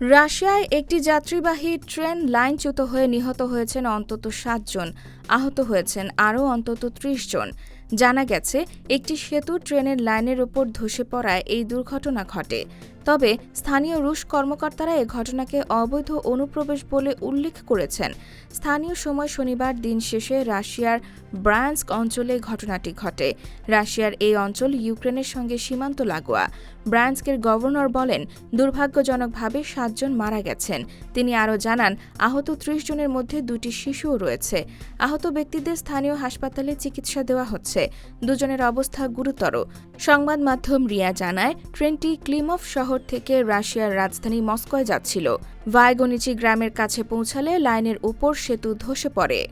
রাশিয়ায় একটি যাত্রীবাহী ট্রেন লাইনচ্যুত হয়ে নিহত হয়েছেন অন্তত সাতজন আহত হয়েছেন আরও অন্তত ত্রিশ জন। জানা গেছে, একটি সেতু ট্রেনের লাইনের ওপর ধসে পড়ায় এই দুর্ঘটনা ঘটে। তবে স্থানীয় রুশ কর্মকর্তারা এ ঘটনাকে অবৈধ অনুপ্রবেশ বলে উল্লেখ করেছেন। স্থানীয় সময় শনিবার দিন শেষে রাশিয়ার ব্রায়ান্স্ক অঞ্চলে ঘটনাটি ঘটে। রাশিয়ার এই অঞ্চল ইউক্রেনের সঙ্গে সীমান্ত লাগোয়া। ব্রায়ান্স্কের গভর্নর বলেন, দুর্ভাগ্যজনকভাবে সাতজন মারা গেছেন। তিনি আরও জানান, আহত ত্রিশ জনের মধ্যে দুটি শিশুও রয়েছে। আহত ব্যক্তিদের স্থানীয় হাসপাতালে চিকিৎসা দেওয়া হচ্ছে। দুজনের অবস্থা গুরুতর। সংবাদ মাধ্যম রিয়া জানায়, ট্রেনটি ক্লিমফ শহর থেকে রাশিয়ার রাজধানী মস্কোয় যাচ্ছিল। ভাইগনিচি গ্রামের কাছে পৌঁছালে লাইনের উপর সেতু ধসে পড়ে।